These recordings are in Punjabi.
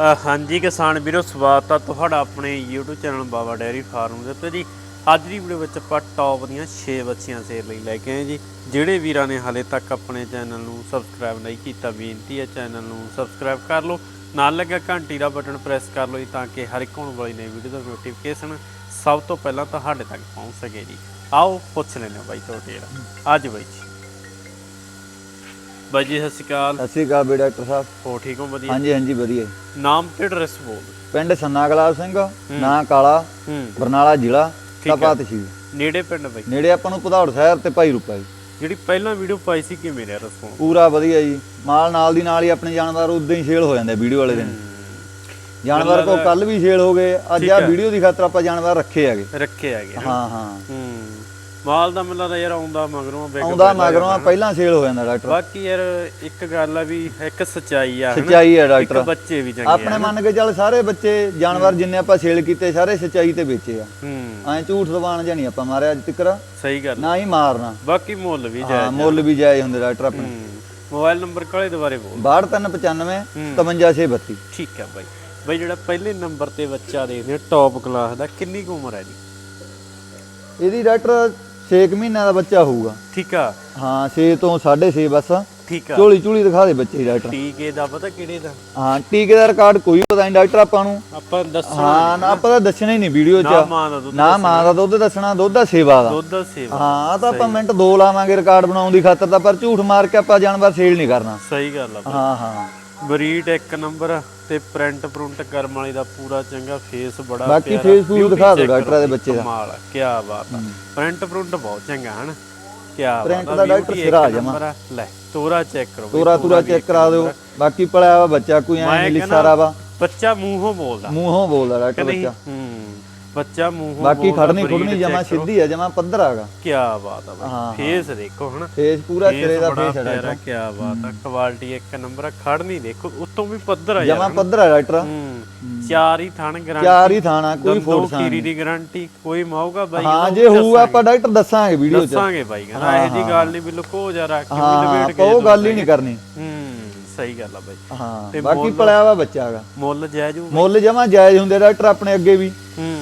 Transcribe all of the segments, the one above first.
ਹਾਂਜੀ ਕਿਸਾਨ ਵੀਰੋ, ਸਵਾਗਤ ਆ ਤੁਹਾਡਾ ਆਪਣੇ YouTube channel Baba dairy farm ਦੇ ਉੱਤੇ ਜੀ। ਅੱਜ ਦੀ ਵੀਡੀਓ ਵਿੱਚ ਆਪਾਂ ਟੌਪ ਦੀਆਂ 6 ਬੱਚੀਆਂ ਸੇਲ ਲਈ ਲੈ ਕੇ ਆਏ ਜੀ। ਜਿਹੜੇ ਵੀਰਾਂ ਨੇ ਹਾਲੇ ਤੱਕ ਆਪਣੇ ਚੈਨਲ ਨੂੰ ਸਬਸਕ੍ਰਾਈਬ ਨਹੀਂ ਕੀਤਾ, ਬੇਨਤੀ ਹੈ ਚੈਨਲ ਨੂੰ ਸਬਸਕ੍ਰਾਈਬ ਕਰ ਲਓ। ਨਾਲ ਲੱਗਾ ਘੰਟੀ ਦਾ ਬਟਨ ਪ੍ਰੈਸ ਕਰ ਲਓ ਜੀ ਤਾਂ ਕਿ ਹਰ ਇੱਕ ਹੋਣ ਵਾਲੀ ਨਵੀਂ ਵੀਡੀਓ ਦਾ ਨੋਟੀਫਿਕੇਸ਼ਨ ਸਭ ਤੋਂ ਪਹਿਲਾਂ ਤੁਹਾਡੇ ਤੱਕ ਪਹੁੰਚ ਸਕੇ ਜੀ। ਆਓ ਪੁੱਛ ਲੈਂਦੇ ਹਾਂ ਬਾਈ, ਤੁਹਾਡੇ ਜਿਹੜਾ। ਅੱਜ ਬਾਈ ਜੀ। ਬਾਈ ਜੀ ਸਤਿ ਸ਼੍ਰੀ ਅਕਾਲ। ਸਤਿ ਸ਼੍ਰੀ ਅਕਾਲ ਬੀ ਡਾਕਟਰ ਸਾਹਿਬ। ਹੋ ਠੀਕ ਹੋ ਵਧੀਆ? ਹਾਂਜੀ ਹਾਂਜੀ ਵਧੀਆ। ਨਾਮ ਤੇ ਐਡਰੈਸ ਬੋਲ। ਪਿੰਡ ਸੰਨਾ ਗਲਾਬ ਸਿੰਘ ਨਾਂ ਕਾਲਾ ਹੂੰ। ਬਰਨਾਲਾ ਜ਼ਿਲ੍ਹਾ ਠੀਕ ਆ। ਤਪਾ ਤਹਿਸੀਲ ਨੇੜੇ ਪਿੰਡ ਬਾਈ। ਨੇੜੇ ਆਪਾਂ ਨੂੰ ਪਧੌੜ ਸ਼ਹਿਰ ਤੇ ਭਾਈ ਰੂਪਾ ਜੀ। ਜਿਹੜੀ ਪਹਿਲਾਂ ਵੀਡੀਓ ਪਾਈ ਸੀ ਕਿਵੇਂ ਰਿਹਾ ਰਿਸਪੌਂਸ ਪੂਰਾ ਵਧੀਆ ਜੀ। ਮਾਲ ਨਾਲ ਦੀ ਨਾਲ ਹੀ ਆਪਣੇ ਜਾਨਵਰ ਉਦਾਂ ਹੀ ਸੇਲ ਹੋ ਜਾਂਦੇ ਵੀਡੀਓ ਵਾਲੇ ਦਿਨ। ਜਾਨਵਰ ਕੋ ਕੱਲ ਵੀ ਸੇਲ ਹੋ ਗਏ ਅੱਜ ਆ ਵੀਡੀਓ ਦੀ ਖਾਤਰ ਆਪਾਂ ਜਾਨਵਰ ਰੱਖੇ ਹੈਗੇ। ਰੱਖੇ। ਹਾਂ ਹਾਂ। ਹੂੰ। ਮਾਲ ਦਾ ਮੈਨੂੰ ਲੱਗਦਾ ਯਾਰ ਆਉਂਦਾ ਮਗਰੋਂ ਬੈਗ ਆਉਂਦਾ ਮਗਰੋਂ ਆ ਪਹਿਲਾਂ ਸੇਲ ਹੋ ਜਾਂਦਾ ਡਾਕਟਰ ਬਾਕੀ ਯਾਰ ਇੱਕ ਗੱਲ ਆ ਵੀ ਇੱਕ ਸਚਾਈ ਆ ਹਨਾ? ਸੱਚਾਈ ਹੈ ਇੱਕ ਡਾਕਟਰ ਬੱਚੇ ਵੀ ਚੰਗੇ ਆਪਣੇ ਮੰਨ ਕੇ ਚੱਲ ਸਾਰੇ ਬੱਚੇ ਜਾਨਵਰ ਜਿੰਨੇ ਆਪਾਂ ਸੇਲ ਕੀਤੇ ਸਾਰੇ ਸੱਚਾਈ ਤੇ ਵੇਚੇ ਆ। ਹੂੰ। ਐਂ ਝੂਠ ਜ਼ਬਾਨ ਜਾਂ ਨਹੀਂ ਆਪਾਂ ਮਾਰਿਆ ਅੱਜ ਤੱਕ ਸਹੀ ਗੱਲ। ਨਾ ਹੀ ਮਾਰਨਾ। ਬਾਕੀ ਮੁੱਲ ਵੀ ਹਾਂ ਜਾਇਜ਼ ਮੁੱਲ ਵੀ ਜਾਇਜ਼ ਹੁੰਦੇ ਡਾਕਟਰ ਆਪਣੇ। ਹੂੰ। ਮੋਬਾਈਲ ਨੰਬਰ ਕਾਲੇ ਦੁਬਾਰੇ ਬੋਲ। 6295 ਹੂੰ। 55632 ਠੀਕ ਆ ਬਾਈ। ਬਾਈ ਜਿਹੜਾ ਪਹਿਲੇ ਨੰਬਰ ਤੇ ਬੱਚਾ ਦੇਖਦੇ ਟੌਪ ਕਲਾਸ ਦਾ ਕਿੰਨੀ ਕੁ ਉਮਰ ਹੈ ਜੀ ਇਹਦੀ ਡਾਕਟਰ 6 ਮਹੀਨਿਆਂ ਦਾ ਬੱਚਾ ਹੋਊਗਾ। ਠੀਕ ਆ। ਹਾਂ 6 ਤੋਂ 6.5 ਬਸ। ਠੀਕ ਆ। ਝੋਲੀ ਝੂਲੀ ਦਿਖਾ ਦੇ ਬੱਚੇ ਡਾਕਟਰ। ਟੀਕੇ ਦਾ ਪਤਾ ਕਿਹੜੇ ਦਾ? ਹਾਂ ਟੀਕੇ ਦਾ ਰਿਕਾਰਡ ਕੋਈ ਪਤਾ ਨਹੀਂ ਡਾਕਟਰ ਆਪਾਂ ਨੂੰ। ਆਪਾਂ ਦੱਸਣਾ ਹਾਂ ਨਾ ਆਪਾਂ ਤਾਂ ਦੱਸਣਾ ਹੀ ਨਹੀਂ ਵੀਡੀਓ ਨਾ 'ਚ ਮਾਂ ਦਾ ਦੁੱਧ ਨਾ ਮਾਂ ਦਾ ਦੁੱਧ ਦੱਸਣਾ ਦੁੱਧ ਦਾ ਸੇਵਾ ਦਾ। ਦੁੱਧ ਦਾ ਸੇਵਾ। ਹਾਂ ਤਾਂ ਆਪਾਂ ਮਿੰਟ ਦੋ ਲਾਵਾਂਗੇ ਰਿਕਾਰਡ ਬਣਾਉਣ ਦੀ ਖਾਤਰ ਤਾਂ ਪਰ ਝੂਠ ਮਾਰ ਕੇ ਆਪਾਂ ਜਾਨਵਰ ਸੇਲ ਨਹੀਂ ਕਰਨਾ। ਸਹੀ ਗੱਲ ਆ। ਹਾਂ ਹਾਂ। ਬਰੀਡ ਇੱਕ ਨੰਬਰ ਤੇ ਪ੍ਰਿੰਟ ਪ੍ਰਿੰਟ ਕਰਮ ਵਾਲੀ ਦਾ ਪੂਰਾ ਚੰਗਾ ਫੇਸ ਬੜਾ ਬਾਕੀ ਪਿਆਰਾ। ਫੂਸ Beauty ਦਿਖਾ ਦਿਓ ਡਾਕਟਰ ਦੇ ਬੱਚੇ ਦਾ। ਕਮਾਲ ਆ ਕੀ ਬਾਤ ਆ ਪ੍ਰਿੰਟ ਪ੍ਰਿੰਟ ਬਹੁਤ ਚੰਗਾ ਹਨ ਕੀ ਬਾਤ ਆ ਦਾ ਡਾਕਟਰ ਸਿਰਾ ਇੱਕ ਜਮਾਂ। ਆ। ਲੈ ਤੋਰਾ ਚੈੱਕ ਕਰੋ ਤੋਰਾ ਤੁਰਾ ਚੈੱਕ ਕਰਾ ਦਿਓ ਆ। ਬਾਕੀ ਪੜਿਆ ਵਾ ਬੱਚਾ ਕੋਈ ਐ ਲਿਖਾਰਾ ਵਾ ਬੱਚਾ ਮੂੰਹੋਂ ਬੋਲਦਾ ਮੂੰਹੋਂ ਬੋਲਦਾ ਕਿ ਡਾਕਟਰ ਨਹੀਂ ਬੱਚਾ ਹੂੰ ਬੱਚਾ ਮੂੰਹੋਂ ਬਾਕੀ ਖੜਨੀ ਖੁੜਨੀ ਜਮਾ। ਸਿੱਧੀ ਆ ਜਮਾ ਪੱਧਰ ਆਗਾ ਕੀ ਬਾਤ ਆ ਹਾਂ, ਬਾਈ ਫੇਸ ਦੇਖੋ ਹਨਾ। ਫੇਸ ਪੂਰਾ ਸਿਰੇ ਦਾ ਫੇਸ ਹੈ ਡਾਕਟਰ ਕੀ ਬਾਤ ਆ। ਕੁਆਲਿਟੀ ਇੱਕ ਨੰਬਰ ਆ ਖੜ ਨਹੀਂ ਦੇਖੋ ਉਤੋਂ ਵੀ ਪੱਧਰ ਆ ਜਮਾ ਪੱਧਰ ਆ ਡਾਕਟਰ ਹੂੰ। ਚਾਰ ਹੀ ਥਣ ਗਰੰਟੀ ਚਾਰ ਹੀ ਥਾਣਾ ਕੋਈ ਫੋਰਸ ਕੀਰੀ ਦੀ ਗਾਰੰਟੀ ਕੋਈ ਮੌਕਾ ਬਾਈ ਹਾਂ ਜੇ ਹੋਊਗਾ ਆਪਾਂ ਡਾਕਟਰ ਦੱਸਾਂਗੇ ਵੀਡੀਓ 'ਚ। ਦੱਸਾਂਗੇ ਬਾਈ ਕਹਿੰਦਾ ਇਹ ਜੀ ਗੱਲ ਨਹੀਂ ਰੱਖ ਕੇ ਵੀ ਹਾਂ ਲਪੇਟ ਕੇ ਉਹ ਗੱਲ ਹੀ ਨਹੀਂ ਕਰਨੀ। ਹੂੰ ਸਹੀ ਗੱਲ ਆ ਬਾਈ। ਹਾਂ ਤੇ ਬਾਕੀ? ਪੜਿਆ ਵਾ ਬੱਚਾ ਹੈਗਾ। ਮੁੱਲ ਜਾਇਜ਼ ਹੋਊ ਮੁੱਲ ਜਮਾ ਜਾਇਜ਼ ਹੁੰਦੇ ਡਾਕਟਰ ਆਪਣੇ ਅੱਗੇ ਵੀ। ਹੂੰ।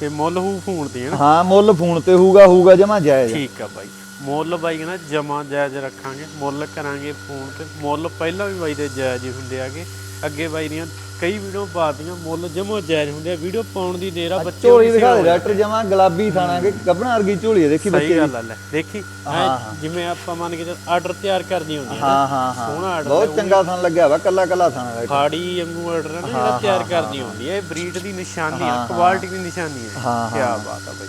ਤੇ ਮੁੱਲ ਹੂ ਫੋਨ ਤੇ ਹਨਾ ਹਾਂ ਮੁੱਲ ਫੋਨ ਤੇ ਹੋਊਗਾ ਹੋਊਗਾ ਜਮਾ ਜਾਇਜ਼ ਠੀਕ ਆ ਬਾਈ। ਮੁੱਲ ਬਾਈ ਕਹਿੰਦਾ ਜਮਾ ਜਾਇਜ਼ ਰੱਖਾਂਗੇ ਮੁੱਲ ਕਰਾਂਗੇ ਫੋਨ ਤੇ। ਮੁੱਲ ਪਹਿਲਾਂ ਵੀ ਬਾਈ ਦੇ ਜਾਇਜ਼ ਹੀ ਹੁੰਦੇ ਆਗੇ। ਅੱਗੇ ਬਾਈ ਦੀਆਂ ਕਈ ਵੀਡੀਓ ਪਾਤੀਆਂ ਮੁੱਲ ਜਮਾ ਜਾਇਜ਼ ਹੁੰਦੇ ਆ। ਵੀਡੀਓ ਪਾਉਣ ਦੀ ਦੇਰ ਆ ਬੱਚੇ ਝੋਲੀ ਦਿਖਾ ਦੇ ਡਾਕਟਰ ਜਮਾ ਗੁਲਾਬੀ ਥਾਣਾ ਕੇ ਗੱਬਣਾ ਵਰਗੀ ਝੋਲੀ ਦੇਖੀ ਬੱਚੇ ਸਹੀ ਦੀ। ਗੱਲ ਆ ਲੈ ਦੇਖੀ ਐਂ ਜਿਵੇਂ ਆਪਾਂ ਮੰਨ ਕੇ ਆਰਡਰ ਤਿਆਰ ਕਰਦੀ ਹੁੰਦੀ ਆ ਹਾਂ ਹਾਂ ਹਾਂ। ਸੋਹਣਾ ਆਰਡਰ ਬਹੁਤ ਚੰਗਾ ਥਾਣ ਲੱਗਿਆ ਵਾ ਕੱਲਾ ਕੱਲਾ ਥਾਣਾ ਡਾਕਟਰ ਫਾੜੀ ਵਾਂਗੂ ਆਰਡਰ ਨਾ ਜਿਹੜਾ ਤਿਆਰ ਕਰਦੀ ਹੁੰਦੀ ਹੈ ਇਹ ਬਰੀਡ ਦੀ ਨਿਸ਼ਾਨੀ ਆ ਕੁਆਲਿਟੀ ਦੀ ਨਿਸ਼ਾਨੀ ਹੈ ਹਾਂ, ਕੀ ਬਾਤ ਆ ਬਾਈ।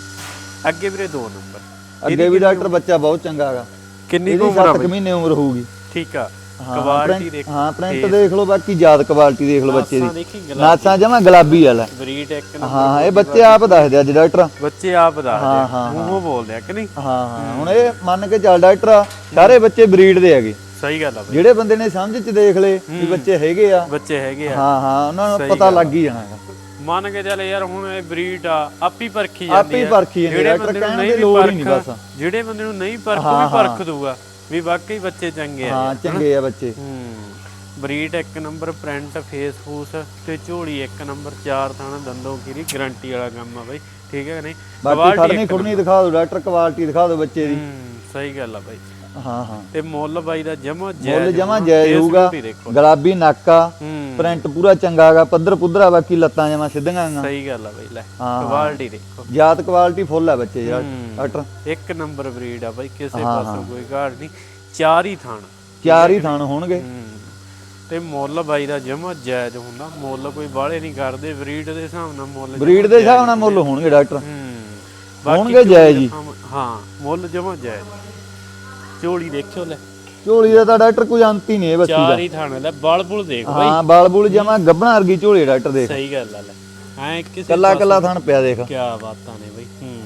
ਅੱਗੇ ਵੀਰੇ ਦੋ ਨੰਬਰ। ਅੱਗੇ ਵੀ ਡਾਕਟਰ ਬੱਚਾ ਬਹੁਤ ਚੰਗਾ ਹੈਗਾ। ਕਿੰਨੀ ਇਹਦੀ ਕੁ ਉਮਰ ਆ 7 ਬਾਈ? ਮਹੀਨੇ ਉਮਰ ਹੋਊਗੀ। ਠੀਕ ਆ। ਕੁਆਲਿਟੀ print- ਦੇਖ ਹਾਂ ਪ੍ਰਿੰਟ ਦੇਖ ਲਓ ਬਾਕੀ ਯਾਦ ਕੁਆਲਿਟੀ ਦੇਖ ਲਓ ਬੱਚੇ ਦੀ। ਨਾਸਾਂ ਜਮਾ ਗੁਲਾਬੀ ਵਾਲਾ। ਬਰੀਡ ਇੱਕ ਨੰਬਰ ਹਾਂ ਇਹ ਬੱਚੇ ਆਪ ਦੱਸਦੇ ਅੱਜ ਡਾਕਟਰ। ਬੱਚੇ ਆਪ ਦੱਸਦੇ ਹਾਂ, ਆ, ਹਾਂ, ਮੂੰਹੋਂ ਬੋਲਦੇ ਆ ਕਿ ਨਹੀਂ? ਹਾਂ ਹਾਂ ਹੁਣ ਇਹ ਮੰਨ ਕੇ ਚੱਲ ਡਾਕਟਰ ਸਾਰੇ ਬੱਚੇ ਬਰੀਡ ਦੇ ਹੈਗੇ। ਸਹੀ ਗੱਲ ਆ ਬਾਈ। ਜਿਹੜੇ ਬੰਦੇ ਨੇ ਸਮਝ ਚ ਦੇਖ ਲਏ ਵੀ ਬੱਚੇ ਹੈਗੇ ਆ। ਬੱਚੇ ਹੈਗੇ ਆ। ਹਾਂ ਹਾਂ ਉਹਨਾਂ ਨੂੰ ਪਤਾ ਲੱਗ ਹੀ ਜਾਣਾ ਮੰਨ ਕੇ ਚੱਲ ਯਾਰ ਹੁਣ ਇਹ ਬਰੀਡ ਆ ਆਪੀ ਪਰਖੀ ਆਪੇ ਜਾਂਦੀ ਹੀ ਆ। ਪਰਖੀ ਜਾਂਦੀ ਜਿਹੜੇ ਬੰਦੇ ਨੂੰ ਨਹੀਂ ਹੀ ਪਰਖ ਬਸ। ਜਿਹੜੇ ਬੰਦੇ ਨੂੰ ਨਹੀਂ ਪਰਖ ਉਹ ਵੀ ਪਰਖ ਦੂਗਾ। ਵੀ ਵਾਕਈ ਬੱਚੇ ਚੰਗੇ ਆ। ਹਾਂ ਚੰਗੇ ਆ ਬੱਚੇ। ਹੂੰ। ਬਰੀਡ ਇੱਕ ਨੰਬਰ ਪ੍ਰਿੰਟ ਫੇਸ ਫੂਸ ਤੇ ਝੋਲੀ ਇੱਕ ਨੰਬਰ ਚਾਰ ਥਾਣਾ ਦੰਦੋਂ ਕੀਰੀ ਗਾਰੰਟੀ ਵਾਲਾ ਕੰਮ ਆ ਬਾਈ। ਠੀਕ ਹੈ ਕਿ ਨਹੀਂ? ਬਾਕੀ ਖੜਨੀ ਖੁੜਨੀ ਦਿਖਾ ਦਿਓ ਡਾਕਟਰ ਕੁਆਲਿਟੀ ਦਿਖਾ ਦਿਓ ਬੱਚੇ ਦੀ। ਹੂੰ ਸਹੀ ਗੱਲ ਆ ਬਾਈ। ਹਾਂ ਹਾਂ। ਤੇ ਮੁੱਲ ਬਾਈ ਦਾ ਜਮਾ ਮੁੱਲ ਜਾਇਜ਼ ਜਮਾ face ਹੋਊਗਾ ਗੁਲਾਬੀ ਨਾਕਾ ਪ੍ਰਿੰਟ ਪੂਰਾ ਚੰਗਾ ਹੈਗਾ ਪੱਧਰ ਪੁੱਧਰਾ ਬਾਕੀ ਲੱਤਾਂ ਜਮਾ ਸਿੱਧੀਆਂ ਹੈਗੀਆਂ। ਸਹੀ ਗੱਲ ਆ ਬਾਈ ਲੈ। ਕੁਆਲਿਟੀ ਦੇਖੋ। ਜਾਤ ਕੁਆਲਿਟੀ ਫੁੱਲ ਹੈ ਬੱਚੇ ਯਾਰ। ਡਾਕਟਰ ਇੱਕ ਨੰਬਰ ਬਰੀਡ ਆ ਬਾਈ ਕਿਸੇ ਪਾਸੋਂ ਕੋਈ ਘਾਟ ਨਹੀਂ। ਚਾਰ ਹੀ ਥਾਣ। ਚਾਰ ਹੀ ਥਾਣ ਹੋਣਗੇ। ਤੇ ਮੁੱਲ ਬਾਈ ਦਾ ਜਮਾ ਜਾਇਜ਼ ਹੁੰਦਾ। ਮੁੱਲ ਕੋਈ ਬਾਹਲੇ ਨਹੀਂ ਕਰਦੇ ਬਰੀਡ ਦੇ ਹਿਸਾਬ ਨਾਲ ਮੁੱਲ ਬਰੀਡ ਦੇ ਹਿਸਾਬ ਨਾਲ ਮੁੱਲ ਹੋਣਗੇ ਡਾਕਟਰ। ਹੂੰ। ਹੋਣਗੇ ਜਾਇਜ਼ ਹੀ। ਹਾਂ ਮੁੱਲ ਜਮਾ ਜਾਇਜ਼। ਝੋਲੀ ਦੇਖਿਓ ਲੈ। ਝੋਲੀ ਦਾ ਤਾਂ ਡਾਕਟਰ ਕੋਈ ਅੰਤ ਹੀ ਨਹੀਂ ਇਹ ਬੱਚੀ ਦਾ। ਚਾਰ ਹੀ ਥਾਣੇ ਲੈ ਬਲ ਬੁਲ ਦੇਖ ਬਾਈ। ਹਾਂ ਬਾਲ ਬੁਲ ਜਮਾ ਗੱਬਣਾ ਵਰਗੀ ਝੋਲੀ ਡਾਕਟਰ ਦੇਖ। ਸਹੀ ਗੱਲ ਆ ਲੈ। ਐ ਕਿਸੇ ਕੱਲਾ ਕੱਲਾ ਥਣ ਪਿਆ ਦੇਖ। ਕੀ ਬਾਤਾਂ ਨੇ ਬਾਈ ਹੂੰ।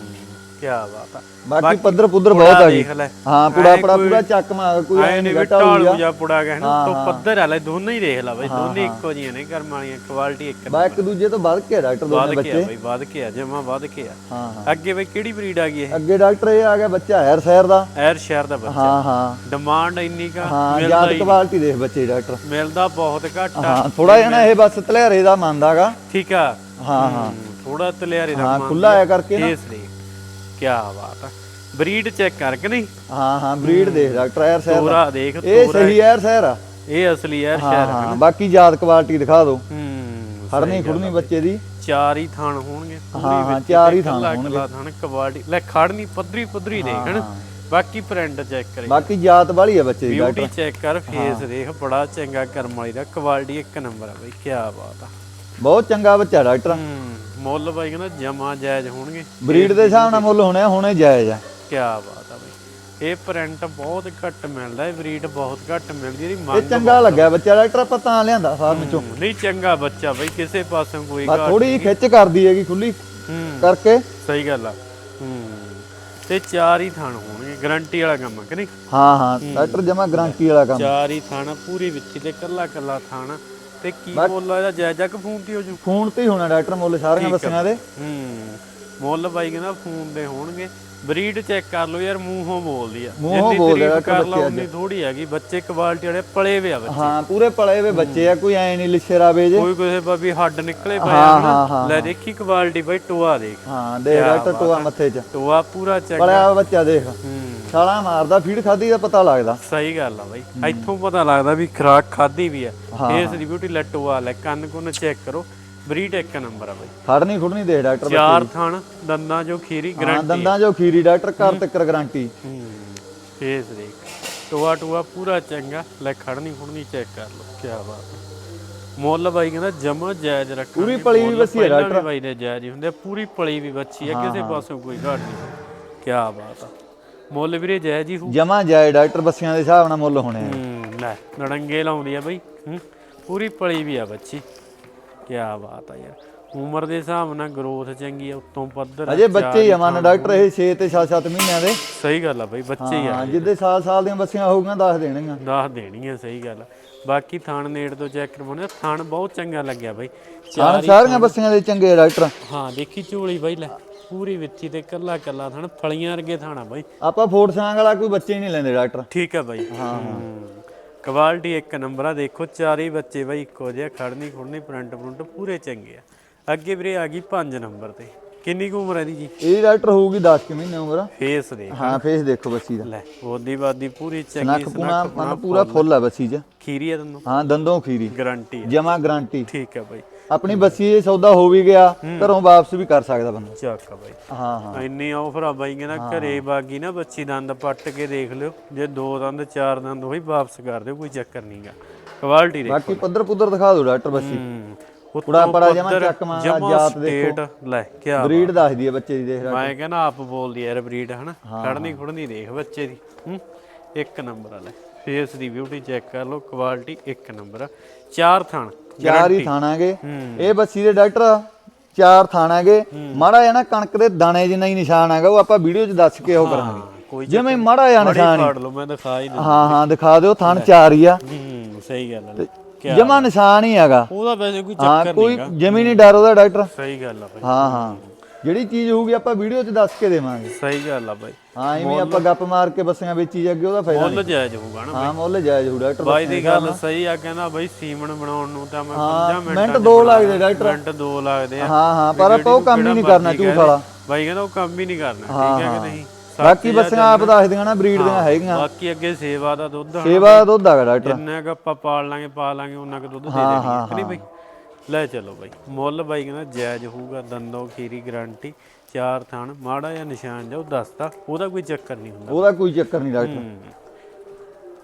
ਬਾਤ ਆ। ਬਾਕੀ ਪੱਧਰ ਪੁੱਧਰ ਬਹੁਤ ਆ ਜੀ। ਹਾਂ ਪੁੜਾ ਪੜਾ ਪੂਰਾ ਚੱਕ ਮਾਰ ਕੋਈ ਐ ਆਏ ਨਹੀਂ ਘਟਾ ਢਾਲੂ ਜਾਂ ਪੁੜਾ ਗਏ ਨਾ। ਤੋਂ ਹਾਂ, ਪੱਧਰ ਵਾਲੇ ਦੋਨੋਂ ਹੀ ਦੇਖ ਲੈ ਬਾਈ ਦੋਨੇ ਇੱਕੋ ਜੀਆਂ ਨੇ ਕਰਮ ਵਾਲੀਆਂ ਕੁਆਲਿਟੀ ਇੱਕ ਬਾ ਇੱਕ ਦੂਜੇ ਤੋਂ ਵੱਧ ਕੇ ਆ ਡਾਕਟਰ ਦੋਨੇ ਵੱਧ ਕੇ ਆ ਬੱਚੇ। ਬਾਈ ਵੱਧ ਕੇ ਆ ਜਮਾ ਵੱਧ ਕੇ ਆ। ਹਾਂ ਹਾਂ। ਅੱਗੇ ਬਾਈ ਕਿਹੜੀ ਬਰੀਡ ਆ ਗਈ ਇਹ? ਅੱਗੇ ਡਾਕਟਰ ਇਹ ਆ ਗਿਆ ਬੱਚਾ ਹੈਰ ਸ਼ਹਿਰ ਦਾ। ਐਰ ਸ਼ਹਿਰ ਦਾ ਬੱਚਾ। ਹਾਂ ਹਾਂ। ਡਿਮਾਂਡ ਇੰਨੀ ਕਾ ਹਾਂ ਯਾਦ ਹੀ ਕੁਆਲਿਟੀ ਦੇਖ ਬੱਚੇ ਡਾਕਟਰ। ਮਿਲਦਾ ਬਹੁਤ ਘੱਟ ਆ। ਹਾਂ ਥੋੜਾ ਜਿਹਾ ਨਾ ਇਹ ਬਸ ਤਲੇਰੇ ਦਾ ਮੰਨਦਾਗਾ। ਠੀਕ ਆ। ਹਾਂ ਹਾਂ। ਥੋੜਾ ਤਲਿਆਰੇ ਦਾ ਹਾਂ ਖੁੱਲਾ ਆਇਆ ਕਰਕੇ ਨਾ। ਇਸ ਲਈ। ਕੀ ਬਾਤ ਆ। ਬਰੀਡ ਚੈੱਕ ਕਰਕੇ ਨਹੀਂ? ਹਾਂ ਹਾਂ ਬਰੀਡ ਦੇਖ ਡਾਕਟਰ ਹੈਰ ਸ਼ਹਿਰ ਤੋਰਾ ਦੇਖ ਇਹ ਸਹੀ ਹੈਰ ਸ਼ਹਿਰ ਆ। ਇਹ ਅਸਲੀ ਐਰ ਹਾਂ ਸ਼ਹਿਰ ਹਾਂ ਬਾਕੀ ਯਾਦ ਕੁਆਲਿਟੀ ਦਿਖਾ ਦਿਓ ਹੂੰ ਖੜਨੀ ਖੁੜਨੀ ਬੱਚੇ ਦੀ। ਚਾਰ ਹੀ ਥਾਣ ਹੋਣਗੇ ਪੂਰੀ ਹਾਂ, ਹਾਂ, ਵਿੱਚ ਚਾਰ ਹੀ ਥਾਣ ਕੱਲਾ ਹੋਣਗੇ। ਕੱਲਾ ਥਾਣ ਕਵਾੜੀ ਲੈ ਖੜਨੀ ਪੱਧਰੀ ਪੱਧਰੀ ਦੇਖ ਹਨ। ਬਾਕੀ ਪ੍ਰਿੰਟ ਚੈੱਕ ਕਰੇ। ਬਾਕੀ ਜਾਤ ਵਾਲੀ ਆ ਬੱਚੇ ਦੀ ਬਿਊਟੀ ਚੈੱਕ ਕਰ ਫੇਸ ਦੇਖ ਬੜਾ ਚੰਗਾ ਕਰਮ ਵਾਲੀ ਦਾ। ਕੁਆਲਿਟੀ ਇੱਕ ਨੰਬਰ ਆ ਬਈ ਕੀ ਬਾਤ ਆ। ਬਹੁਤ ਚੰਗਾ ਬੱਚਾ ਡਾਕਟਰ ਹੂੰ। ਮੁੱਲ ਬਾਈ ਕਹਿੰਦਾ ਜਮਾ ਜਾਇਜ਼ ਹੋਣਗੇ। ਬਰੀਡ ਦੇ ਹਿਸਾਬ ਨਾਲ ਮੁੱਲ ਹੋਣੇ ਆ, ਹੁਣੇ ਜਾਇਜ਼ ਆ। ਕੀ ਬਾਤ ਆ ਬਈ। ਇਹ ਪ੍ਰਿੰਟ ਬਹੁਤ ਘੱਟ ਮਿਲਦਾ ਹੈ ਬਰੀਡ ਬਹੁਤ ਘੱਟ ਮਿਲਦੀ ਇਹਦੀ ਇਹ ਮੰਗ ਚੰਗਾ ਲੱਗਿਆ ਬੱਚਾ ਡਾਕਟਰ ਆਪਾਂ ਤਾਂ ਲਿਆਂਦਾ ਫਾਰਮ ਚੋਂ ਨਹੀਂ ਚੰਗਾ ਬੱਚਾ ਬਈ ਕਿਸੇ ਪਾਸੋਂ ਕੋਈ ਘਾਟ ਥੋੜੀ ਜਿਹੀ ਖਿੱਚ ਕਰਦੀ ਹੈਗੀ ਖੁੱਲੀ ਹੂੰ। ਕਰਕੇ। ਸਹੀ ਗੱਲ ਆ। ਹੂੰ। ਤੇ ਚਾਰ ਹੀ ਥਾਣ ਹੋਣਗੇ ਗਾਰੰਟੀ ਵਾਲਾ ਕੰਮ ਆ ਕਿ ਨਹੀਂ? ਹਾਂ ਹਾਂ ਡਾਕਟਰ ਜਮਾ ਗਾਰੰਟੀ ਵਾਲਾ ਕੰਮ ਚਾਰ ਹੀ ਥਾਣਾ ਪੂਰੀ ਵਿੱਚ ਤੇ ਕੱਲਾ ਕੱਲਾ ਥਾਣਾ। ਤੇ ਕੀ ਮੁੱਲ ਆ ਇਹਦਾ? ਜਾਇਜ਼ਾ ਕਿ ਫੋਨ ਤੇ ਹੋ ਜੂ। ਫੋਨ ਤੇ ਹੀ ਹੋਣਾ ਡਾਕਟਰ ਮੁੱਲ ਸਾਰੀਆਂ ਬੱਸੀਆਂ ਦੇ। ਹੂੰ। ਮੁੱਲ ਬਾਈ ਕਹਿੰਦਾ ਫੋਨ ਦੇ ਹੋਣਗੇ। ਬਰੀਡ ਚੈੱਕ ਕਰ ਲਓ ਯਾਰ ਮੂੰਹੋਂ ਬੋਲਦੀ ਆ। ਮੂੰਹੋਂ ਜਿੰਨੀ ਬੋਲਦੇ ਤਾਰੀਫ ਆ ਕਰ ਲਾ ਉਨੀ ਥੋੜੀ ਹੈਗੀ। ਬੱਚੇ ਕੁਆਲਿਟੀ ਵਾਲੇ ਪਲੇ ਵੇ ਆ ਬੱਚੇ। ਹਾਂ ਪੂਰੇ ਪਲੇ ਵੇ ਬੱਚੇ ਆ ਕੋਈ ਐ ਨਹੀਂ ਲਿਸ਼ੇਰਾ ਵੇਜ ਕੋਈ ਕਿਸੇ ਵੀ ਹੱਡ ਨਿਕਲੇ ਪਏ ਆ ਹਾਂ, ਹਨਾ। ਲੈ ਦੇਖੀ ਕੁਆਲਿਟੀ ਬਾਈ ਟੋਆ ਦੇਖ। ਹਾਂ ਦੇ ਡਾਕਟਰ ਟੋਆ ਮੱਥੇ 'ਚ। ਟੋਆ ਪੂਰਾ ਚੈੱਕ ਪਲਿਆ ਬੱਚਾ ਦੇਖ। ਹੂੰ। ਛਾਲਾ ਮਾਰਦਾ ਫੀਡ ਖਾਦੀ ਦਾ ਪਤਾ ਲੱਗਦਾ। ਸਹੀ ਗੱਲ ਆ ਬਾਈ। ਇੱਥੋਂ ਪਤਾ ਲੱਗਦਾ ਵੀ ਖਰਾਕ ਖਾਦੀ ਵੀ ਆ। ਫੇਸ ਦੀ ਬਿਊਟੀ ਲੱਟੂ ਵਾਲ ਹੈ ਕੰਨ ਕੁੰਨ ਚੈੱਕ ਕਰੋ। ਬਰੀਡ ਇੱਕ ਨੰਬਰ ਆ ਬਾਈ। ਖੜਨੀ ਖੁੜਨੀ ਦੇਖ ਡਾਕਟਰ ਚਾਰ ਥਣ ਦੰਦਾਂ ਜੋ ਖੀਰੀ ਹਾਂ ਗਰੰਟੀ ਦੰਦਾਂ ਜੋ ਖੀਰੀ ਡਾਕਟਰ ਘਰ ਤੱਕ ਗਾਰੰਟੀ ਹੂੰ ਫੇਸ ਦੇਖ। ਟੋਆ ਟੋਆ ਪੂਰਾ ਚੰਗਾ। ਲੈ ਖੜਨੀ ਖੁੜਨੀ ਚੈੱਕ ਕਰ ਲਓ। ਕੀ ਬਾਤ ਹੈ ਮੁੱਲ ਬਾਈ ਕਹਿੰਦਾ ਜਮਾ ਜਾਇਜ਼ ਰੱਖਾਂਗੇ। ਪੂਰੀ ਪਲੀ ਵੀ ਵੱਛੀ ਹੈ ਡਾਕਟਰ। ਬਾਈ ਦੇ ਜਾਇਜ਼ ਹੀ ਹੁੰਦੇ ਪੂਰੀ ਪਲੀ ਵੀ ਬੱਚੀ ਆ। ਕਿਸੇ ਪਾਸੋਂ ਕੋਈ ਘਾਟ ਨਹੀਂ। ਕੀ ਬਾਤ ਆ। ਮੁੱਲ ਵੀਰੇ ਜਾਇਜ਼ ਹੀ ਹੋਊ। ਜਮਾ ਜਾਏ ਡਾਕਟਰ ਬੱਸੀਆਂ ਦੇ ਹਿਸਾਬ ਨਾਲ ਮੁੱਲ ਹੋਣੇ ਆ। ਹੂੰ ਲੈ ਨੜੰਗੇ ਲਾਉਂਦੀ ਆ ਬਈ ਹੂੰ ਪੂਰੀ ਪਲੀ ਵੀ ਆ ਬੱਚੀ। ਕੀ ਬਾਤ ਆ ਯਾਰ। ਉਮਰ ਦੇ ਹਿਸਾਬ ਨਾਲ ਗਰੋਥ ਚੰਗੀ ਆ ਉੱਤੋਂ ਪੱਧਰ ਆ, ਅਜੇ ਬੱਚੇ ਹੀ ਆ ਮਨ ਡਾਕਟਰ ਇਹ 6 ਤੇ 7-7 ਮਹੀਨਿਆਂ ਦੇ। ਸਹੀ ਗੱਲ ਆ ਬਈ ਬੱਚੇ ਹੀ ਆ ਹਾਂ ਜਿੱਦੇ ਸਾਲ ਸਾਲ ਦੀਆਂ ਬੱਸੀਆਂ ਹੋਊਗੀਆਂ ਦੱਸ ਦੇਣਗੀਆਂ। ਦੱਸ ਦੇਣੀ ਆ ਸਹੀ ਗੱਲ ਆ। ਬਾਕੀ ਥਾਣ ਨੇੜ ਤੋਂ ਚੈੱਕ ਕਰਵਾਉਣੇ ਥਾਣ ਬਹੁਤ ਚੰਗਾ ਲੱਗਿਆ ਬਈ। ਹਾਂ ਸਾਰੀਆਂ ਬੱਸੀਆਂ ਦੇ ਚੰਗੇ ਆ ਡਾਕਟਰ। ਹਾਂ ਦੇਖੀ ਝੋਲੀ ਬਾਈ ਲੈ। ਪੂਰੀ ਵਿੱਚੀ ਤੇ ਕੱਲਾ ਕੱਲਾ ਥਾਣ ਫਲੀਆਂ ਵਰਗੇ ਥਾਣਾ ਬਾਈ। ਆਪਾਂ ਫੋਰਟ ਸਾਂਗ ਵਾਲਾ ਕੋਈ ਬੱਚੇ ਹੀ ਨਹੀਂ ਲੈਂਦੇ ਡਾਕਟਰ। ਠੀਕ ਆ ਬਾਈ। ਹਾਂ। ਕੁਆਲਿਟੀ ਇੱਕ ਨੰਬਰ ਆ ਦੇਖੋ ਚਾਰੇ ਹੀ ਬੱਚੇ ਬਾਈ ਇੱਕੋ ਜਿਹਾ ਖੜਨੀ ਖੁੜਨੀ ਪ੍ਰਿੰਟ ਪ੍ਰਿੰਟ ਪੂਰੇ ਚੰਗੇ ਆ। ਅੱਗੇ ਵੀਰੇ ਆ ਗਈ 5 ਨੰਬਰ ਤੇ। ਕਿੰਨੀ ਕੁ ਉਮਰ ਹੈ ਦੀ ਜੀ? ਇਹ ਡਾਕਟਰ ਹੋਊਗੀ 10 ਕਿ ਮਹੀਨੇ ਉਮਰ ਫੇਸ ਦੇ। ਹਾਂ ਫੇਸ ਦੇਖੋ ਬੱਸੀ ਦਾ। ਲੈ ਬੋਦੀ ਬਾਦੀ ਪੂਰੀ ਚੰਗੀ ਨੱਕ ਪੂਣਾ ਮਨ ਪੂਰਾ ਫੁੱਲ। ਆ ਬੱਸੀ 'ਚ। ਖੀਰੀ ਆ ਤੈਨੂੰ ਹਾਂ ਦੰਦੋਂ ਖੀਰੀ। ਗਾਰੰਟੀ ਜਮਾ ਗਾਰੰਟੀ ਠੀਕ ਆ ਬਾਈ। ਆਪਣੀ ਬੱਸੀ ਇਹ ਸੌਦਾ ਹੋ ਵੀ ਗਿਆ ਘਰੋਂ ਵਾਪਸ ਵੀ ਕਰ ਸਕਦਾ ਬੰਦਾ। ਚੱਕ ਆ ਬਾਈ। ਹਾਂ ਹਾਂ। ਇੰਨੀ ਆਫਰ ਆ ਬਾਈ ਕਹਿੰਦਾ ਘਰੇ ਬਾਗੀ ਨਾ ਬੱਚੀ ਦੰਦ ਪੱਟ ਕੇ ਦੇਖ ਲਿਓ ਜੇ ਦੋ ਦੰਦ ਚਾਰ ਦੰਦ ਹੋਈ ਵਾਪਸ ਕਰ ਦਿਓ ਕੋਈ ਚੱਕਰ ਨਹੀਂਗਾ ਕੁਆਲਿਟੀ ਦੇ ਬਾਕੀ ਪੱਧਰ ਪੁੱਧਰ ਦਿਖਾ ਦਿਓ ਡਾਕਟਰ ਬੱਸੀ। ਕੁੜਾ ਪੜਾ ਜਮਾ ਚੱਕ ਮਾਰ ਜਾਤ ਦੇਖੋ। ਲੈ ਕੀ ਬਰੀਡ ਦੱਸਦੀ ਹੈ ਬੱਚੇ ਦੀ ਦੇਖ ਲੈ। ਮੈਂ ਕਹਿੰਦਾ ਆਪ ਬੋਲਦੀ ਯਾਰ ਬਰੀਡ ਹਨਾ? ਖੜਨੀ ਖੁੜਨੀ ਦੇਖ ਬੱਚੇ ਦੀ। ਹੂੰ? ਇੱਕ ਨੰਬਰ ਆ ਲੈ ਫੇਸ ਦੀ ਬਿਊਟੀ ਚੈੱਕ ਕਰ ਲਓ ਕੁਆਲਿਟੀ ਇੱਕ ਨੰਬਰ ਆ। ਚਾਰ ਥਣ। ਚਾਰ ਹੀ ਥਾਣਾਗੇ। ਹੂੰ। ਇਹ ਬੱਸੀ ਦੇ ਡਾਕਟਰ ਚਾਰ ਥਾਣਾਗੇ। ਮਾੜਾ ਨਾ ਕਣਕ ਦੇ ਦਾਣੇ ਜਿੰਨਾ ਹੀ ਨਿਸ਼ਾਨ ਹੈਗਾ ਉਹ ਆਪਾਂ ਵੀਡੀਓ 'ਚ ਦੱਸ ਕੇ ਉਹ ਕਰਾਂਗੇ। ਕੋਈ ਜਿਵੇਂ ਮਾੜਾ ਬੜੀ ਨਿਸ਼ਾਨ ਫੜ ਲਓ ਮੈਂ ਦਿਖਾ ਹੀ ਦਿੰਦਾ। ਹਾਂ ਹਾਂ ਦਿਖਾ ਦਿਓ ਥਣ ਚਾਰ ਹੀ ਆ। ਹੂੰ ਸਹੀ ਗੱਲ ਕੀ ਜਮਾ ਨਿਸ਼ਾਨ ਹੀ ਹੈਗਾ। ਉਹਦਾ ਵੈਸੇ ਕੋਈ ਹਾਂ ਚੱਕਰ ਕੋਈ ਨਹੀਂਗਾ ਜਮੀ ਨਹੀਂ ਡਰ ਉਹਦਾ ਡਾਕਟਰ। ਸਹੀ ਗੱਲ ਆ ਬਾਈ। ਹਾਂ ਹਾਂ। ਜਿਹੜੀ ਚੀਜ਼ ਹੋਊਗੀ ਆਪਾਂ ਵੀਡੀਓ 'ਚ ਦੱਸ ਕੇ ਦੇਵਾਂਗੇ। ਸਹੀ ਗੱਲ ਆ ਬਾਈ। ਹਾਂ ਇਵੇਂ ਆਪਾਂ ਗੱਪ ਮਾਰ ਕੇ ਬੱਸੀਆਂ ਵੇਚੀ ਜਾਗੇ ਉਹਦਾ ਫਾਇਦਾ ਮੁੱਲ ਜਾਇਜ਼ ਹੋਊਗਾ ਨਾ ਹਾਂ ਮੁੱਲ ਜਾਇਜ਼ ਹੋਊ ਡਾਕਟਰ ਬਾਈ ਦੀ ਗੱਲ ਸਹੀ ਆ ਕਹਿੰਦਾ ਬਾਈ ਸੀਮਨ ਬਣਾਉਣ ਨੂੰ ਤਾਂ ਮੈਂ 5 ਮਿੰਟਾਂ ਮਿੰਟ ਦੋ ਲੱਗਦੇ ਡਾਕਟਰ। ਮਿੰਟ ਦੋ ਲੱਗਦੇ ਆ। ਹਾਂ ਹਾਂ ਪਰ ਆਪਾਂ ਉਹ ਕੰਮ ਹੀ ਨਹੀਂ ਕਰਨਾ ਝੂਠ ਵਾਲਾ। ਬਾਈ ਕਹਿੰਦਾ ਉਹ ਕੰਮ ਹੀ ਨਹੀਂ ਕਰਨਾ ਠੀਕ ਹੈ ਕਿ ਨਹੀਂ? ਬਾਕੀ ਬੱਸੀਆਂ ਆਪ ਦੱਸਦੀਆਂ ਨਾ ਬਰੀਡ ਦੀਆਂ ਹੈਗੀਆਂ। ਬਾਕੀ ਅੱਗੇ ਸੇਵਾ ਦਾ ਦੁੱਧ ਆ, ਸੇਵਾ ਦਾ ਦੁੱਧ ਹੈਗਾ ਡਾਕਟਰ। ਜਿੰਨਾ ਕੁ ਆਪਾਂ ਪਾਲ ਲਾਂਗੇ ਪਾ ਲਾਂਗੇ ਉਹਨਾਂ ਕੁ ਦੁੱਧ ਦੇ ਦੇਣਗੇ ਨਹੀਂ ਬਾਈ? ਲੈ ਚਲੋ ਬਾਈ ਮੁੱਲ ਬਾਈ ਕਹਿੰਦਾ ਜਾਇਜ਼ ਹੋਊਗਾ ਦੰਦੋ ਖੀਰੀ ਗਾਰੰਟੀ। ਚਾਰ ਥਣ ਮਾੜਾ ਜਿਹਾ ਨਿਸ਼ਾਨ ਜਾ ਉਹ ਦੱਸਦਾ ਉਹਦਾ ਕੋਈ ਚੱਕਰ ਨਹੀਂ ਹੁੰਦਾ। ਉਹਦਾ ਕੋਈ ਚੱਕਰ ਨਹੀਂ ਡਾਕਟਰ।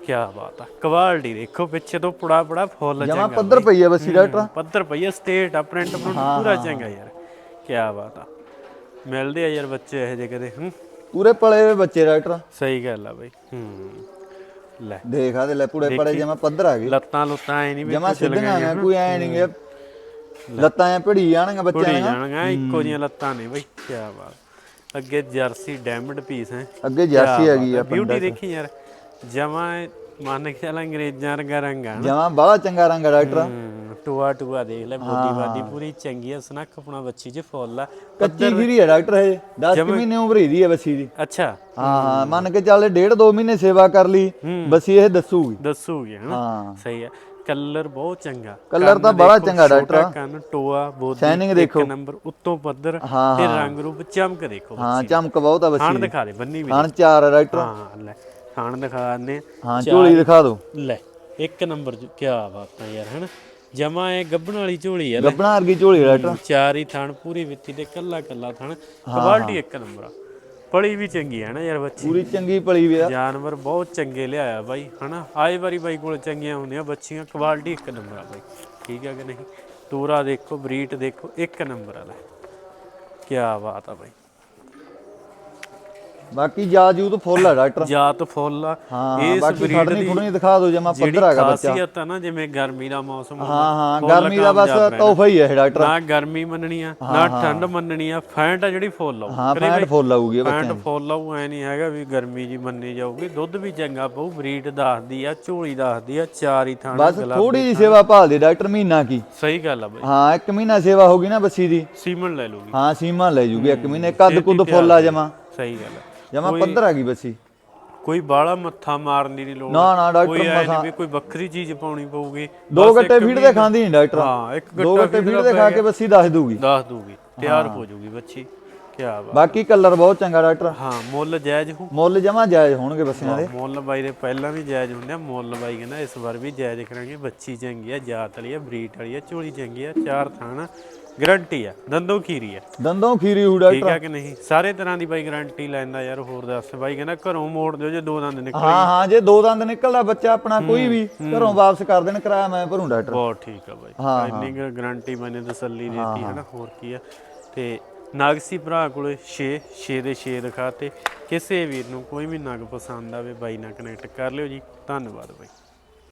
ਕੀ ਬਾਤ ਆ ਕੁਆਲਿਟੀ ਦੇਖੋ ਪਿੱਛੇ ਤੋਂ ਪੁੜਾ ਪੁੜਾ ਫੁੱਲ ਜਮਾ ਚੰਗਾ। ਪੱਧਰ ਪਈ ਆ ਬੱਸੀ ਡਾਕਟਰ। ਪੱਧਰ ਪਈ ਸਟੇਟ ਆ ਪ੍ਰਿੰਟ ਪ੍ਰਿੰਟ ਪੂਰਾ ਚੰਗਾ ਯਾਰ। ਕੀ ਬਾਤ ਆ। ਮਿਲਦੇ ਆ ਯਾਰ ਬੱਚੇ ਇਹੋ ਜਿਹੇ ਕਦੇ ਹੂੰ। ਪੂਰੇ ਪਲੇ ਹੋਏ ਬੱਚੇ ਡਾਕਟਰ। ਸਹੀ ਗੱਲ ਆ ਬਾਈ ਹੂੰ। ਲੈ। ਦੇਖ ਆ ਤੇ ਲੈ ਪੂਰੇ ਪੜੇ ਜਮਾ ਪੱਧਰ ਆ ਗਏ। ਲੱਤਾਂ ਲੁੱਤਾਂ ਐ ਨਹੀਂ ਵੀ ਜਮਾ ਸਿੱਧੀਆਂ ਆ ਕੋਈ ਐ ਨਹੀਂ ਲੱਤਾਂ ਐ ਭੜੀ ਜਾਣਗੀਆਂ ਬੱਚਿਆਂ ਜਾਣਗਾ ਇੱਕੋ ਜੀਆਂ ਲੱਤਾਂ ਨੇ ਬਾਈ। ਕੀ ਬਾਤ। ਅੱਗੇ ਜਰਸੀ ਡਾਇਮੰਡ ਪੀਸ ਹੈ। ਅੱਗੇ ਜਰਸੀ ਹੈਗੀ ਆ ਬਿਊਟੀ ਦੇਖੀ ਯਾਰ। ਜਮਾ ਮੰਨ ਕੇ ਚੱਲ ਅੰਗਰੇਜ਼ਾਂ ਰੰਗ ਆ ਨਾ। ਜਮਾਂ ਬੜਾ ਚੰਗਾ ਰੰਗ ਆ ਡਾਕਟਰ। ਹੂੰ, ਟੂਆ ਟੂਆ ਦੇਖ ਲੈ ਬੋਡੀ ਬਾਡੀ ਪੂਰੀ ਚੰਗੀ ਆ ਸਨੱਖ ਆਪਣਾ ਬੱਚੀ ਚ ਫੁੱਲ ਆ। ਕੱਚੀ ਖੀਰੀ ਹੈ ਡਾਕਟਰ ਇਹ। 10 ਮਹੀਨੇ ਉਮਰ ਹੀ ਦੀ ਹੈ ਬੱਸੀ ਦੀ। ਅੱਛਾ। ਹਾਂ ਹਾਂ ਮੰਨ ਕੇ ਚੱਲ ਡੇਢ ਦੋ ਮਹੀਨੇ ਸੇਵਾ ਕਰ ਲਈ ਬੱਸੀ ਇਹ ਦੱਸੂਗੀ। ਦੱਸੂਗੇ ਹਾਂ। ਸਹੀ ਆ। ਕਲਰ ਬਹੁਤ ਚੰਗਾ। ਕਲਰ ਤਾਂ ਬੜਾ ਚੰਗਾ ਡਾਕਟਰ। ਕੰਨ ਟੋਆ ਬੋਦੀ ਇੱਕ ਦੇਖੋ। ਨੰਬਰ ਉੱਤੋਂ ਪੱਧਰ ਹਾਂ, ਤੇ ਰੰਗ ਰੂਪ ਚਮਕ ਦੇਖੋ ਹਾਂ ਚਮਕ ਬਹੁਤ ਆ ਬੱਸੀ ਦੀ। ਦਿਖਾ ਦੇ ਬੰਨੀ ਵੀ ਹਣ ਚਾਰ ਡਾਕਟਰ। ਹਾਂ ਲੈ ਖਾਣ ਦਿਖਾ ਨੇ ਹਾਂ ਝੋਲੀ ਦਿਖਾ ਦਿਓ ਲੈ ਇੱਕ ਨੰਬਰ ਕੀ ਬਾਤਾਂ ਯਾਰ ਹਨਾ? ਜਮਾ ਇਹ ਗੱਬਣ ਵਾਲੀ ਝੋਲੀ ਲੈ। ਗੱਬਣਾ ਵਰਗੀ ਝੋਲੀ ਡਾਕਟਰ। ਚਾਰ ਹੀ ਥਣ ਪੂਰੀ ਵਿੱਥੀ ਦੇ ਕੱਲਾ ਕੱਲਾ ਥਣ ਕੁਆਲਿਟੀ ਇੱਕ ਨੰਬਰ ਆ। ਪਲੀ ਵੀ ਚੰਗੀ ਹੈ ਨਾ ਯਾਰ ਬੱਚੀ। ਪੂਰੀ ਚੰਗੀ ਪਲੀ ਵੀ ਆ। ਜਾਨਵਰ ਬਹੁਤ ਚੰਗੇ ਲਿਆਇਆ ਬਾਈ ਹਨਾ? ਆਏ ਵਾਰੀ ਬਾਈ ਕੋਲ ਚੰਗੀਆਂ ਹੁੰਦੀਆਂ ਬੱਚੀਆਂ ਕੁਆਲਿਟੀ ਇੱਕ ਨੰਬਰ ਆ ਬਾਈ। ਠੀਕ ਆ ਕਿ ਨਹੀਂ? ਤੂਰਾ ਦੇਖੋ ਬਰੀਟ ਦੇਖੋ ਇੱਕ ਨੰਬਰ ਆ ਲੈ। ਕੀ ਬਾਤ ਆ ਬਾਈ। ਬਾਕੀ ਜਾਜੂਦ ਫੁੱਲ ਆ ਡਾਕਟਰ। ਜਾਤ ਫੁੱਲ ਆ। ਇਸ ਬਰੀਡ ਦੀ ਫੁੜਨੀ ਦਿਖਾ ਦਿਓ ਜਿਹੜੀ ਪੱਧਰ ਹੈਗਾ ਬੱਚਾ ਖਾਸੀਅਤ ਆ ਨਾ ਜਿਵੇਂ ਗਰਮੀ ਦਾ ਮੌਸਮ ਹੁੰਦਾ, ਹਾਂ ਹਾਂ ਗਰਮੀ ਦਾ ਬਸ। ਤੋਹਫਾ ਹੀ ਹੈ ਡਾਕਟਰ। ਨਾ ਗਰਮੀ ਮੰਨਣੀ ਆ ਨਾ ਠੰਡ ਮੰਨਣੀ ਆ ਫੈਂਟ ਆ ਜਿਹੜੀ ਫੁੱਲ ਆਊ। ਹਾਂ ਫੈਂਟ ਫੁੱਲ ਆਊਗੀ ਬੱਚਿਆਂ ਫੈਂਟ ਫੁੱਲ ਆਊ ਐ ਨਹੀਂ ਹੈਗਾ ਵੀ ਗਰਮੀ ਜੀ ਮੰਨੀ ਜਾਊਗੀ ਦੁੱਧ ਵੀ ਚੰਗਾ ਪਊ ਬਰੀਡ ਦੱਸਦੀ ਆ ਝੋਲੀ ਦੱਸਦੀ ਆ ਚਾਰ ਹੀ ਥਾਂ ਬਸ ਥੋੜੀ ਜੀ ਸੇਵਾ ਭਾਲਦੀ ਡਾਕਟਰ ਮਹੀਨਾ ਕੀ। ਸਹੀ ਗੱਲ ਆ ਬਾਈ। ਹਾਂ ਇੱਕ ਮਹੀਨਾ ਸੇਵਾ ਹੋਗੀ ਨਾ ਬੱਸੀ ਦੀ। ਸੀਮਨ ਲੈ ਲੂਗੀ ਹਾਂ ਸੀਮਾ ਲੈ ਜੂਗੀ ਇੱਕ ਮਹੀਨੇ ਕੱਦ ਕੁੱਦ ਫੁੱਲ ਆ ਜਮਾ। ਸਹੀ ਗੱਲ ਆ। ਜਮਾ ਪੱਧਰ ਆ ਗਈ ਬੱਸੀ। ਕੋਈ ਬਾਲਾ ਮੱਥਾ ਮਾਰਨ ਦੀ ਨਹੀਂ ਲੋੜ। ਨਾ ਨਾ ਡਾਕਟਰ ਕੋਈ ਮਸਾਂ ਵੀ ਕੋਈ ਵੱਖਰੀ ਚੀਜ਼ ਪਾਉਣੀ ਪਊਗੀ ਦੋ ਗੱਟੇ ਫੀਡ ਦੇ ਖਾਂਦੀ ਨਹੀਂ ਡਾਕਟਰ। ਹਾਂ ਇੱਕ ਦੋ ਗੱਟਾ ਗੱਟੇ ਫੀਡ ਦੇ ਖਾ ਕੇ ਬੱਸੀ ਦੱਸ ਦੂਗੀ ਦੱਸ ਦੂਗੀ ਤਿਆਰ ਹੋ। ਜਾਊਗੀ ਬੱਚੀ ਕੀ ਬਾਤ। ਬਾਕੀ ਕਲਰ ਬਹੁਤ ਚੰਗਾ ਡਾਕਟਰ। ਹਾਂ ਮੁੱਲ ਜਾਇਜ਼ ਹੋ ਮੁੱਲ ਜਮਾ ਜਾਇਜ਼ ਹੋਣਗੇ ਬੱਸੀਆਂ ਦੇ। ਮੁੱਲ ਬਾਈ ਦੇ ਪਹਿਲਾਂ ਵੀ ਜਾਇਜ਼ ਹੁੰਦੇ ਆ ਮੁੱਲ ਬਾਈ ਕਹਿੰਦਾ ਇਸ ਵਾਰ ਵੀ ਜਾਇਜ਼ ਕਰਾਂਗੇ। ਬੱਚੀ ਚੰਗੀ ਆ ਜਾਤ ਵਾਲੀ ਆ ਬਰੀਟ ਵਾਲੀ ਆ ਝੋਲੀ ਚੰਗੀ ਆ ਚਾਰ ਥਾਣਾ ਗਰੰਟੀ ਆ ਦੰਦੋਂ ਖੀਰੀ ਆ। ਦੰਦੋਂ ਖੀਰੀ ਹੂ ਠੀਕ ਆ ਕਿ ਨਹੀਂ? ਸਾਰੇ ਤਰ੍ਹਾਂ ਦੀ ਬਾਈ ਗਰੰਟੀ ਲੈਂਦਾ ਯਾਰ ਹੋਰ ਦੱਸ ਬਾਈ ਕਹਿੰਦਾ ਘਰੋਂ ਮੋੜ ਦਿਓ ਜੇ ਦੋ ਦੰਦ ਨਿਕਲ। ਹਾਂ ਹਾਂ ਜੇ ਦੋ ਦੰਦ ਨਿਕਲਦਾ ਬੱਚਾ ਆਪਣਾ ਕੋਈ ਵੀ ਘਰੋਂ ਵਾਪਸ ਕਰ ਦੇਣ ਕਿਰਾਇਆ ਮੈਂ ਭਰੂੰ ਡਾਕਟਰ। ਬਹੁਤ ਠੀਕ ਆ ਬਾਈ। ਇੰਨੀ ਗਰੰਟੀ ਮੈਨੇ ਤਸੱਲੀ ਦਿੱਤੀ ਹੈ। ਨਾ ਹੋਰ ਕੀ ਆ। ਤੇ ਨਾਗਸੀ ਭਰਾ ਕੋਲੇ 6 6 ਦੇ 6 ਦਿਖਾਤੇ ਕਿਸੇ ਵੀਰ ਨੂੰ ਕੋਈ ਵੀ ਨਗ ਪਸੰਦ ਆਵੇ ਬਾਈ ਨਾਲ ਕਨੈਕਟ ਕਰ ਲਿਓ ਜੀ। ਧੰਨਵਾਦ ਬਾਈ।